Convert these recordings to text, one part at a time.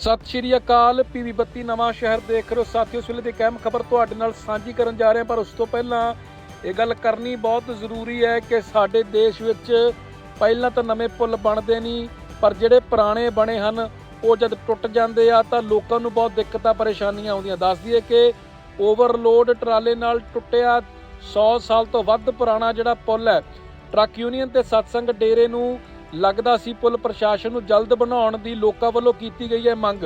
ਸਤਿ ਸ਼੍ਰੀ ਅਕਾਲ, ਪੀਵੀ ਬੱਤੀ ਨਵਾਂ ਸ਼ਹਿਰ ਦੇਖ ਰਹੇ ਹੋ। ਸਾਥੀਓ, ਇਸ ਵੇਲੇ ਦੀ ਅਹਿਮ ਖਬਰ ਤੁਹਾਡੇ ਨਾਲ ਸਾਂਝੀ ਕਰਨ ਜਾ ਰਹੇ ਹਾਂ ਪਰ ਉਸ ਤੋਂ ਪਹਿਲਾਂ ਇਹ ਗੱਲ ਕਰਨੀ ਬਹੁਤ ਜ਼ਰੂਰੀ ਹੈ ਕਿ ਸਾਡੇ ਦੇਸ਼ ਵਿੱਚ ਪਹਿਲਾਂ ਤਾਂ ਨਵੇਂ ਪੁਲ ਬਣਦੇ ਨਹੀਂ, ਪਰ ਜਿਹੜੇ ਪੁਰਾਣੇ ਬਣੇ ਹਨ, ਉਹ ਜਦ ਟੁੱਟ ਜਾਂਦੇ ਆ ਤਾਂ ਲੋਕਾਂ ਨੂੰ ਬਹੁਤ ਦਿੱਕਤਾਂ, ਪਰੇਸ਼ਾਨੀਆਂ ਆਉਂਦੀਆਂ। ਦੱਸ ਦਈਏ ਕਿ ਓਵਰਲੋਡ ਟਰਾਲੇ ਨਾਲ ਟੁੱਟਿਆ 100 ਸਾਲ ਤੋਂ ਵੱਧ ਪੁਰਾਣਾ ਜਿਹੜਾ ਪੁਲ ਹੈ, ਟਰੱਕ ਯੂਨੀਅਨ ਤੇ ਸਤਸੰਗ ਡੇਰੇ ਨੂੰ ਲੱਗਦਾ ਸੀ ਪੁਲ ਪ੍ਰਸ਼ਾਸਨ ਨੂੰ ਜਲਦ ਬਣਾਉਣ ਦੀ ਲੋਕਾਂ ਵੱਲੋਂ ਕੀਤੀ ਗਈ ਹੈ ਮੰਗ।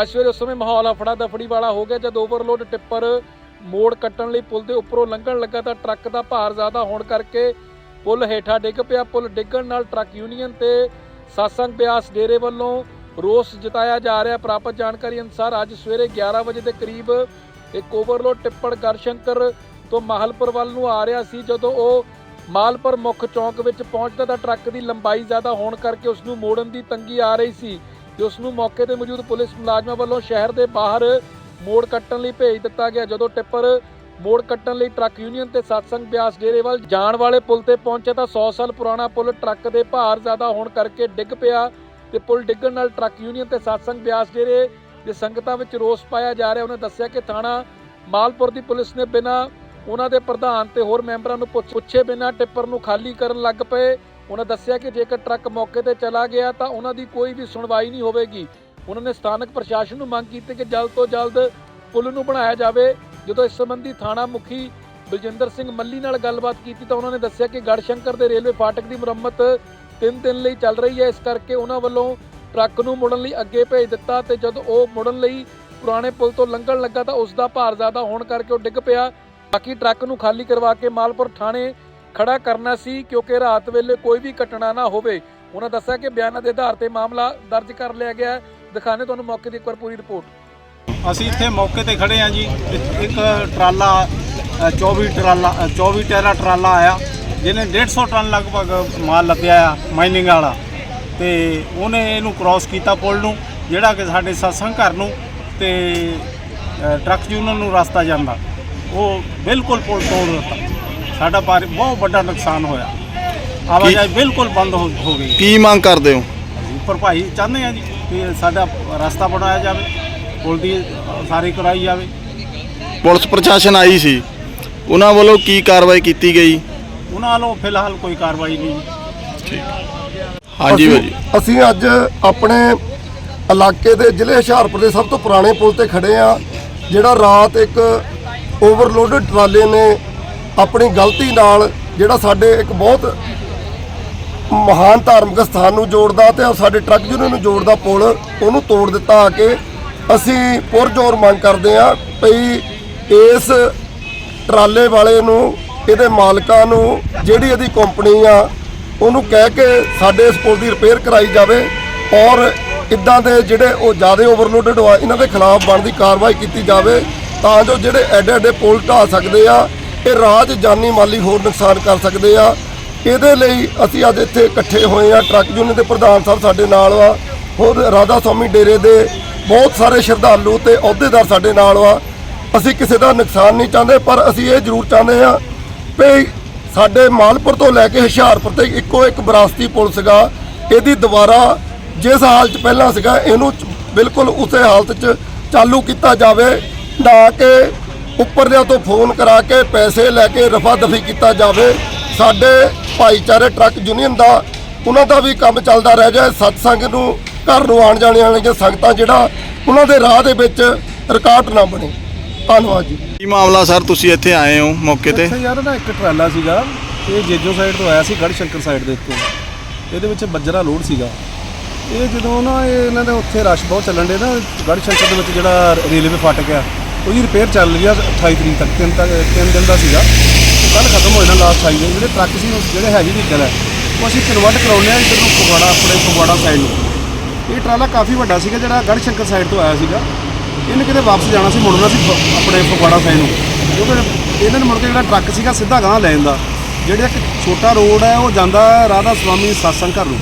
ਅੱਜ ਸਵੇਰੇ ਉਸ ਸਮੇਂ ਮਾਹੌਲ ਅਫੜਾ ਦਫੜੀ ਵਾਲਾ ਹੋ ਗਿਆ। ਜਦ ਓਵਰਲੋਡ ਟਿੱਪਰ ਮੋੜ ਕੱਟਣ ਲਈ ਪੁਲ ਦੇ ਉੱਪਰੋਂ ਲੰਘਣ ਲੱਗਾ ਤਾਂ ਟਰੱਕ ਦਾ ਭਾਰ ਜ਼ਿਆਦਾ ਹੋਣ ਕਰਕੇ ਪੁਲ ਹੇਠਾਂ ਡਿੱਗ ਪਿਆ। ਪੁਲ ਡਿੱਗਣ ਨਾਲ ਟਰੱਕ ਯੂਨੀਅਨ ਤੇ ਸਤਸੰਗ ਬਿਆਸ ਡੇਰੇ ਵੱਲੋਂ ਰੋਸ ਜਤਾਇਆ ਜਾ ਰਿਹਾ। ਪ੍ਰਾਪਤ ਜਾਣਕਾਰੀ ਅਨੁਸਾਰ ਅੱਜ ਸਵੇਰੇ 11 ਵਜੇ ਦੇ ਕਰੀਬ ਇੱਕ ਓਵਰਲੋਡ ਟਿੱਪਰ ਗਰਸ਼ੰਕਰ ਤੋਂ ਮਾਹਲਪੁਰ ਵੱਲ ਨੂੰ ਆ ਰਿਹਾ ਸੀ। ਜਦੋਂ ਉਹ ਮਾਲਪੁਰ ਮੁੱਖ ਚੌਂਕ ਵਿੱਚ ਪਹੁੰਚਦਾ ਤਾਂ ਟਰੱਕ ਦੀ ਲੰਬਾਈ ਜ਼ਿਆਦਾ ਹੋਣ ਕਰਕੇ ਉਸ ਨੂੰ ਮੋੜਨ ਦੀ ਤੰਗੀ ਆ ਰਹੀ ਸੀ। ਤੇ ਉਸ ਨੂੰ ਮੌਕੇ ਤੇ ਮੌਜੂਦ ਪੁਲਿਸ ਮੁਲਾਜ਼ਮਾਂ ਵੱਲੋਂ ਸ਼ਹਿਰ ਦੇ ਬਾਹਰ ਮੋੜ ਕੱਟਣ ਲਈ ਭੇਜ ਦਿੱਤਾ ਗਿਆ, ਜਦੋਂ ਟਿੱਪਰ ਮੋੜ ਕੱਟਣ ਲਈ ਟਰੱਕ ਯੂਨੀਅਨ ਤੇ ਸਤਸੰਗ ਬਿਆਸ ਡੇਰੇ ਵੱਲ ਜਾਣ ਵਾਲੇ ਪੁਲ ਤੇ ਪਹੁੰਚੇ ਤਾਂ 100 ਸਾਲ ਪੁਰਾਣਾ ਪੁਲ ਟਰੱਕ ਦੇ ਭਾਰ ਜ਼ਿਆਦਾ ਹੋਣ ਕਰਕੇ ਡਿੱਗ ਪਿਆ ਤੇ ਪੁਲ ਡਿੱਗਣ ਨਾਲ ਟਰੱਕ ਯੂਨੀਅਨ ਤੇ ਸਤਸੰਗ ਬਿਆਸ ਡੇਰੇ ਦੇ ਸੰਗਤਾਂ ਵਿੱਚ ਰੋਸ ਪਾਇਆ ਜਾ ਰਿਹਾ। ਉਹਨੇ ਦੱਸਿਆ ਕਿ ਥਾਣਾ ਮਾਲਪੁਰ ਦੀ ਪੁਲਿਸ ਨੇ ਬਿਨਾਂ ਉਹਨਾਂ ਦੇ ਪ੍ਰਧਾਨ ਤੇ ਹੋਰ ਮੈਂਬਰਾਂ ਨੂੰ ਪੁੱਛ- ਪੁੱਛੇ ਬਿਨਾਂ ਟਿੱਪਰ ਨੂੰ ਖਾਲੀ ਕਰਨ ਲੱਗ ਪਏ। ਉਹਨਾਂ ਦੱਸਿਆ ਕਿ ਜੇਕਰ ਟਰੱਕ ਮੌਕੇ ਤੇ ਚਲਾ ਗਿਆ ਤਾਂ ਉਹਨਾਂ ਦੀ ਕੋਈ ਵੀ ਸੁਣਵਾਈ ਨਹੀਂ ਹੋਵੇਗੀ। ਉਹਨਾਂ ਨੇ ਸਥਾਨਕ ਪ੍ਰਸ਼ਾਸਨ ਨੂੰ ਮੰਗ ਕੀਤੀ ਕਿ ਜਲਦ ਤੋਂ ਜਲਦ ਪੁਲ ਨੂੰ ਬਣਾਇਆ ਜਾਵੇ। ਜਦੋਂ ਇਸ ਸੰਬੰਧੀ ਥਾਣਾ ਮੁਖੀ ਬਲਜਿੰਦਰ ਸਿੰਘ ਮੱਲੀ ਨਾਲ ਗੱਲਬਾਤ ਕੀਤੀ ਤਾਂ ਉਹਨਾਂ ਨੇ ਦੱਸਿਆ ਕਿ ਗੜਸ਼ੰਕਰ ਦੇ ਰੇਲਵੇ ਫਾਟਕ ਦੀ ਮੁਰੰਮਤ 3 ਦਿਨ ਲਈ ਚੱਲ ਰਹੀ ਹੈ। ਇਸ ਕਰਕੇ ਉਹਨਾਂ ਵੱਲੋਂ ਟਰੱਕ ਨੂੰ ਮੁੜਨ ਲਈ ਅੱਗੇ ਭੇਜ ਦਿੱਤਾ ਤੇ ਜਦੋਂ ਉਹ ਮੁੜਨ ਲਈ ਪੁਰਾਣੇ ਪੁਲ ਤੋਂ ਲੰਘਣ ਲੱਗਾ ਤਾਂ ਉਸ ਦਾ ਭਾਰ ਜ਼ਿਆਦਾ ਹੋਣ ਕਰਕੇ ਉਹ ਡਿੱਗ ਪਿਆ। ਬਾਕੀ ਟਰੱਕ ਨੂੰ ਖਾਲੀ ਕਰਵਾ ਕੇ ਮਾਲਪੁਰ ਥਾਣੇ ਖੜਾ ਕਰਨਾ ਸੀ ਕਿਉਂਕਿ ਰਾਤ ਵੇਲੇ ਕੋਈ ਵੀ ਘਟਨਾ ਨਾ ਹੋਵੇ। ਉਹਨਾਂ ਦੱਸਿਆ ਕਿ ਬਿਆਨਾਂ ਦੇ ਆਧਾਰ ਤੇ ਮਾਮਲਾ ਦਰਜ ਕਰ ਲਿਆ ਗਿਆ ਹੈ। ਦਿਖਾਣੇ ਤੁਹਾਨੂੰ ਮੌਕੇ ਦੀ ਇੱਕ ਵਾਰ ਪੂਰੀ ਰਿਪੋਰਟ। ਅਸੀਂ ਇੱਥੇ ਮੌਕੇ ਤੇ ਖੜੇ ਹਾਂ ਜੀ। ਇੱਕ- ਇੱਕ ਟਰਾਲਾ ਅ, 24 ਟਰਾਲਾ ਅ, 24 ਟੈਰਾ ਟਰਾਲਾ ਆਇਆ ਜਿਹਨੇ 150 ਟਨ ਲਗਭਗ ਮਾਲ ਲੱਦਿਆ ਆ ਮਾਈਨਿੰਗ ਵਾਲਾ। ਤੇ ਉਹਨੇ ਇਹਨੂੰ ਕ੍ਰਾਸ ਕੀਤਾ ਪੁਲ ਨੂੰ ਜਿਹੜਾ ਕਿ ਸਾਡੇ ਸਤਸੰਗ ਘਰ ਨੂੰ ਤੇ ਅ, ਟਰੱਕ ਯੂਨੀਅਨ ਨੂੰ ਰਸਤਾ ਜਾਂਦਾ। ਉਹ ਬਿਲਕੁਲ ਪੁਲ ਤੋੜ ਦਿੱਤਾ। ਸਾਡਾ ਭਾਰੀ ਬਹੁਤ ਵੱਡਾ ਨੁਕਸਾਨ ਹੋਇਆ। ਆਵਾਜਾਈ ਬਿਲਕੁਲ ਬੰਦ ਹੋ ਹੋ ਗਈ। ਕੀ ਮੰਗ ਕਰਦੇ ਹੋ? ਭਰਪਾਈ ਚਾਹੁੰਦੇ ਆ ਜੀ ਕਿ ਸਾਡਾ ਰਸਤਾ ਬਣਾਇਆ ਜਾਵੇ ਪੁਲ ਦੀ ਸਾਰੀ ਕਰਾਈ ਜਾਵੇ। ਪੁਲਿਸ ਪ੍ਰਸ਼ਾਸਨ ਆਈ ਸੀ। ਉਹਨਾਂ ਵੱਲੋਂ ਕੀ ਕਾਰਵਾਈ ਕੀਤੀ ਗਈ? ਉਹਨਾਂ ਵੱਲੋਂ ਫਿਲਹਾਲ ਕੋਈ ਕਾਰਵਾਈ ਨਹੀਂ। ਹਾਂਜੀ ਅਸੀਂ- ਭਾਜੀ। ਅਸੀਂ ਅੱਜ ਆਪਣੇ ਇਲਾਕੇ ਦੇ ਜ਼ਿਲ੍ਹੇ ਹੁਸ਼ਿਆਰਪੁਰ ਦੇ ਸਭ ਤੋਂ ਪੁਰਾਣੇ ਪੁਲ ਤੇ ਖੜੇ ਆ ਜਿਹੜਾ ਰਾਤ ਇੱਕ ਓਵਰਲੋਡਡ ਟਰਾਲੇ ਨੇ ਆਪਣੀ ਗਲਤੀ ਨਾਲ ਜਿਹੜਾ ਸਾਡੇ ਇੱਕ ਬਹੁਤ ਮਹਾਨ ਧਾਰਮਿਕ ਸਥਾਨ ਨੂੰ ਜੋੜਦਾ ਤੇ ਸਾਡੇ ਟਰੱਕ ਯੂਨੀਅਨ ਨੂੰ ਜੋੜਦਾ ਪੁਲ, ਉਹਨੂੰ ਤੋੜ ਦਿੱਤਾ ਆ ਕੇ ਅਸੀਂ ਪੁਰਜੋਰ ਮੰਗ ਕਰਦੇ ਆ ਭਈ ਇਸ ਟਰਾਲੇ ਵਾਲੇ ਨੂੰ, ਇਹਦੇ ਮਾਲਕਾਂ ਨੂੰ, ਜਿਹੜੀ ਇਹਦੀ ਕੰਪਨੀ ਆ, ਉਹਨੂੰ ਕਹਿ ਕੇ ਸਾਡੇ ਇਸ ਪੁਲ ਦੀ ਰਿਪੇਅਰ ਕਰਾਈ ਜਾਵੇ ਔਰ ਇਦਾਂ ਦੇ ਜਿਹੜੇ ਉਹ ਜ਼ਿਆਦਾ ਓਵਰਲੋਡਡ ਆ ਇਹਨਾਂ ਦੇ ਖਿਲਾਫ ਬਣਦੀ ਕਾਰਵਾਈ ਕੀਤੀ ਜਾਵੇ। ਤਾਂ ਜੋ ਜਿਹੜੇ ਐਡੇ ਐਡੇ ਪੁਲ ਢਾਹ ਸਕਦੇ ਆ, ਇਹ ਰਾਜ ਜਾਨੀ ਮਾਲੀ ਹੋਰ ਨੁਕਸਾਨ ਕਰ ਸਕਦੇ ਆ। ਇਹਦੇ ਲਈ ਅਸੀਂ ਅੱਜ ਇੱਥੇ ਇਕੱਠੇ ਹੋਏ ਆ। ਟਰੱਕ ਯੂਨੀਅਨ ਦੇ ਪ੍ਰਧਾਨ ਸਾਹਿਬ ਸਾਡੇ ਨਾਲ ਆ ਹੋਰ ਰਾਧਾ ਸਵਾਮੀ ਡੇਰੇ ਦੇ ਬਹੁਤ ਸਾਰੇ ਸ਼ਰਧਾਲੂ ਤੇ ਅਹੁਦੇਦਾਰ ਸਾਡੇ ਨਾਲ ਆ ਅਸੀਂ ਕਿਸੇ ਦਾ ਨੁਕਸਾਨ ਨਹੀਂ ਚਾਹੁੰਦੇ, ਪਰ ਅਸੀਂ ਇਹ ਜ਼ਰੂਰ ਚਾਹੁੰਦੇ ਆ ਵੀ ਸਾਡੇ ਮਾਲਪੁਰ ਤੋਂ ਲੈ ਕੇ ਹੁਸ਼ਿਆਰਪੁਰ ਤੇ ਇੱਕੋ ਇੱਕ ਵਿਰਾਸਤੀ ਪੁਲ ਸੀਗਾ। ਇਹਦੀ ਦੁਬਾਰਾ ਜਿਸ ਹਾਲਤ 'ਚ ਪਹਿਲਾਂ ਸੀਗਾ, ਇਹਨੂੰ ਬਿਲਕੁਲ ਉਸੇ ਹਾਲਤ 'ਚ ਚਾਲੂ ਕੀਤਾ ਜਾਵੇ। ਨਾ ਕਿ ਉੱਪਰਲਿਆਂ ਤੋਂ ਫੋਨ ਕਰਾ ਕੇ ਪੈਸੇ ਲੈ ਕੇ ਰਫਾ ਦਫੀ ਕੀਤਾ ਜਾਵੇ। ਸਾਡੇ ਭਾਈਚਾਰੇ ਟਰੱਕ ਯੂਨੀਅਨ ਦਾ ਉਹਨਾਂ ਦਾ ਵੀ ਕੰਮ ਚੱਲਦਾ ਰਹਿ ਜਾਏ। ਸਤਸੰਗ ਨੂੰ ਘਰ ਨੂੰ ਆਉਣ ਜਾਣ ਵਾਲੀਆਂ ਸੰਗਤਾਂ ਜਿਹੜਾ ਉਹਨਾਂ ਦੇ ਰਾਹ ਦੇ ਵਿੱਚ ਰੁਕਾਵਟ ਨਾ ਬਣੇ। ਧੰਨਵਾਦ ਜੀ। ਕੀ ਮਾਮਲਾ ਸਰ? ਤੁਸੀਂ ਇੱਥੇ ਆਏ ਹੋ ਮੌਕੇ ਤੇ? ਇੱਥੇ ਯਾਰ ਨਾ ਇੱਕ ਟਰਾਲਾ ਸੀਗਾ। ਇਹ ਜੇਜੋ ਸਾਈਡ ਤੋਂ ਆਇਆ ਸੀ ਗੜਸ਼ੰਕਰ ਸਾਈਡ ਦੇ ਉੱਤੋਂ। ਇਹਦੇ ਵਿੱਚ ਬੱਜਰਾ ਲੋਡ ਸੀਗਾ। ਇਹ ਜਦੋਂ ਨਾ ਇਹ ਇਹਨਾਂ ਦੇ ਉੱਥੇ ਰਸ਼ ਬਹੁਤ ਚੱਲਣ ਦੇ ਨਾ ਗੜਸ਼ੰਕਰ ਦੇ ਵਿੱਚ ਜਿਹੜਾ ਰੇਲਵੇ ਫਾਟਕ ਆ ਉਹਦੀ ਰਿਪੇਅਰ ਚੱਲ ਰਹੀ ਆ 28 ਤਰੀਕ ਤੱਕ, ਤਿੰਨ ਤੱਕ, ਤਿੰਨ ਦਿਨ ਦਾ ਸੀਗਾ। ਕੱਲ ਖਤਮ ਹੋ ਜਾਣਾ ਲਾਸਟ 28 ਦਿਨ ਜਿਹੜੇ ਟਰੱਕ ਸੀ, ਉਹ ਜਿਹੜੇ ਹੈਵੀ ਵਹੀਕਲ ਹੈ ਉਹ ਅਸੀਂ ਕਨਵਰਟ ਕਰਾਉਂਦੇ ਆ ਇੱਧਰ ਨੂੰ ਫਗਵਾੜਾ, ਆਪਣੇ ਫਗਵਾੜਾ ਸਾਈਡ ਨੂੰ। ਇਹ ਟਰਾਲਾ ਕਾਫੀ ਵੱਡਾ ਸੀਗਾ, ਜਿਹੜਾ ਗੜਸ਼ੰਕਰ ਸਾਈਡ ਤੋਂ ਆਇਆ ਸੀਗਾ। ਇਹਨੇ ਕਿਤੇ ਵਾਪਸ ਜਾਣਾ ਸੀ, ਮੁੜਨਾ ਸੀ ਫ- ਆਪਣੇ ਫਗਵਾੜਾ ਸਾਈਡ ਨੂੰ। ਕਿਉਂਕਿ ਇਹਨਾਂ ਨੇ ਮੁੜ ਕੇ ਜਿਹੜਾ ਟਰੱਕ ਸੀਗਾ, ਸਿੱਧਾ ਗਾਂ ਲੈ ਜਾਂਦਾ। ਜਿਹੜਾ ਇੱਕ ਛੋਟਾ ਰੋਡ ਹੈ ਉਹ ਜਾਂਦਾ ਰਾਧਾ ਸਵਾਮੀ ਸਤਸੰਗ ਘਰ ਨੂੰ।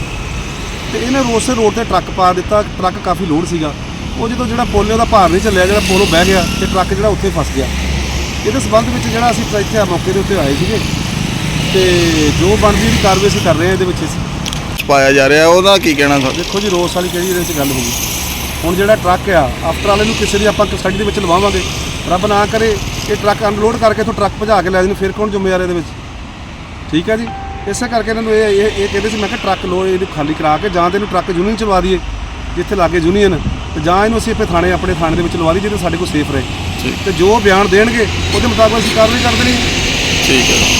ਤੇ ਇਹਨੇ ਰੋਸੇ ਰੋਡ ਤੇ ਟਰੱਕ ਪਾ ਦਿੱਤਾ ਟਰੱਕ ਕਾਫੀ ਲੋਡ ਸੀਗਾ। ਉਹ ਜਦੋਂ ਜਿਹੜਾ ਪੁਲ ਉਹਦਾ ਭਾਰ ਨਹੀਂ ਚੱਲਿਆ ਜਿਹੜਾ ਪੁਲ ਬਹਿ ਗਿਆ ਤੇ ਟਰੱਕ ਜਿਹੜਾ ਉੱਥੇ ਫਸ ਗਿਆ। ਇਹਦੇ ਸਬੰਧ ਵਿੱਚ ਜਿਹੜਾ ਅਸੀਂ ਇੱਥੇ ਮੌਕੇ ਦੇ ਉੱਤੇ ਆਏ ਸੀਗੇ ਤੇ ਜੋ ਬਣਦੀ ਦੀ ਕਾਰਵਾਈ ਅਸੀਂ ਕਰ ਰਹੇ ਹਾਂ ਇਹਦੇ ਵਿੱਚ ਅਸੀਂ ਪਾਇਆ ਜਾ ਰਿਹਾ ਉਹਦਾ ਕੀ ਕਹਿਣਾ ਸਰ? ਦੇਖੋ ਜੀ ਰੋਸ ਵਾਲੀ ਕਿਹੜੀ ਇਹਦੇ ਵਿੱਚ ਗੱਲ ਹੋਊਗੀ ਹੁਣ ਜਿਹੜਾ ਟਰੱਕ ਆ ਆਫਟਰ ਵਾਲੇ ਨੂੰ ਕਿਸੇ ਦੀ ਆਪਾਂ ਕਸਟਡੀ ਦੇ ਵਿੱਚ ਲਵਾਵਾਂਗੇ। ਰੱਬ ਨਾ ਕਰੇ ਇਹ ਟਰੱਕ ਅਨਲੋਡ ਕਰਕੇ ਤੋਂ ਟਰੱਕ ਭਜਾ ਕੇ ਲੈ ਜਾਣ ਫਿਰ ਕੌਣ ਜ਼ਿੰਮੇਵਾਰ ਇਹਦੇ ਵਿੱਚ? ਠੀਕ ਹੈ ਜੀ? ਇਸੇ ਕਰਕੇ ਇਹਨਾਂ ਨੂੰ ਇਹ ਇਹ ਕਹਿੰਦੇ ਸੀ ਮੈਂ ਕਿਹਾ ਟਰੱਕ ਲੋ ਇਹਨੂੰ ਖਾਲੀ ਕਰਾ ਕੇ ਜਾਂ ਤੇ ਇਹਨੂੰ ਟਰੱਕ ਯੂਨੀਅਨ ਚਲਵਾ ਦਈਏ ਜਿੱਥੇ ਲਾਗੇ ਯੂਨੀਅਨ। ਤੇ ਜਾਂ ਇਹਨੂੰ ਅਸੀਂ ਆਪਣੇ ਥਾਣੇ ਆਪਣੇ ਥਾਣੇ ਦੇ ਵਿੱਚ ਲਵਾ ਦਈਏ ਜਿਹਦੇ ਸਾਡੇ ਕੋਲ ਸੇਫ ਰਹੇ। ਤੇ ਜੋ ਬਿਆਨ ਦੇਣਗੇ ਉਹਦੇ ਮੁਤਾਬਕ ਅਸੀਂ ਕਾਰਵਾਈ ਕਰ ਦੇਣੀ। ਹੈ। ਠੀਕ ਹੈ।